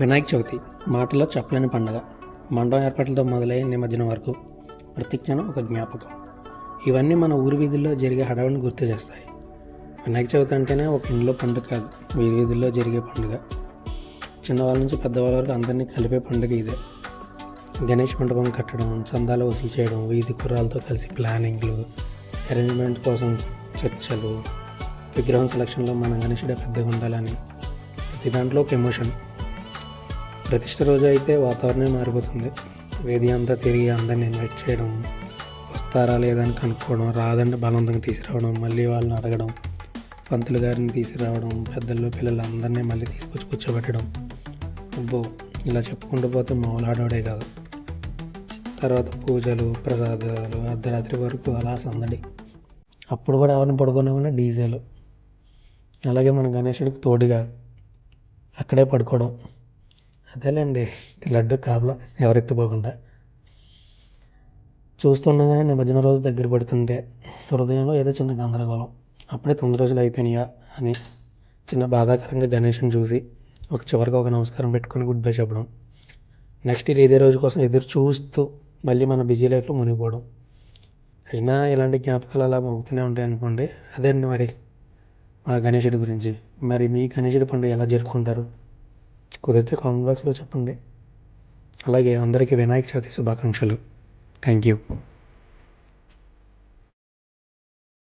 వినాయక చవితి మాటలో చెప్పలేని పండుగ. మండపం ఏర్పాట్లతో మొదలై నిమజ్జనం వరకు ప్రతిజ్ఞను ఒక జ్ఞాపకం. ఇవన్నీ మన ఊరి వీధుల్లో జరిగే హడావులను గుర్తు చేస్తాయి. వినాయక చవితి అంటేనే ఒక ఇంట్లో పండుగ కాదు వీధి వీధుల్లో జరిగే పండుగ. చిన్నవాళ్ళ నుంచి పెద్దవాళ్ళ వరకు అందరినీ కలిపే పండుగ ఇదే. గణేష్ మండపం కట్టడం చందాలు వసూలు చేయడం వీధి కుర్రాలతో కలిసి ప్లానింగ్లు అరేంజ్మెంట్ కోసం చర్చలు విగ్రహం సెలక్షన్లో మన గణేషుడే పెద్దగా ఉండాలని. ప్రతి దాంట్లో ఒక ఎమోషన్. ప్రతిష్ట రోజు అయితే వాతావరణం మారిపోతుంది. వేది అంతా తిరిగి అందరిని ఇన్వైట్ చేయడం వస్తారా లేదా అని కనుక్కోవడం రాదంటే బలవంతంగా తీసుకురావడం మళ్ళీ వాళ్ళని అడగడం పంతులు గారిని తీసుకురావడం పెద్దలు పిల్లలందరినీ మళ్ళీ తీసుకొచ్చి కూర్చోబెట్టడం. అబ్బో ఇలా చెప్పుకుంటూ పోతే మామూలు ఆడవాడే కాదు. తర్వాత పూజలు ప్రసాదాలు అర్ధరాత్రి వరకు అలా సందడి. అప్పుడు కూడా ఎవరిని పడుకునేవాళ్ళ డీజేలు. అలాగే మన గణేశుడికి తోడుగా అక్కడే పడుకోవడం. అదేలేండి లడ్డు కాపలా ఎవరెత్తిపోకుండా చూస్తుండగానే నిమజ్జన రోజు దగ్గర పడుతుంటే హృదయంలో ఏదో చిన్న గందరగోళం. అప్పుడే తొమ్మిది రోజులు అయిపోయినాయా అని చిన్న బాధాకరంగా గణేష్ని చూసి ఒక చివరికి ఒక నమస్కారం పెట్టుకొని గుడ్ బై చెప్పడం. నెక్స్ట్ ఇయర్ ఇదే రోజు కోసం ఎదురు చూస్తూ మళ్ళీ మన బిజీ లైఫ్లో మునిగిపోవడం. అయినా ఇలాంటి జ్ఞాపకాలు అలా మోగుతూనే ఉంటాయి అనుకోండి. అదే అండి మరి మా గణేషుడి గురించి. మరి మీ గణేషుడి పండుగ ఎలా జరుపుకుంటారు? కుదిరితే కామెంట్ బాక్స్లో చెప్పండి. అలాగే అందరికీ వినాయక చవితి శుభాకాంక్షలు. Thank you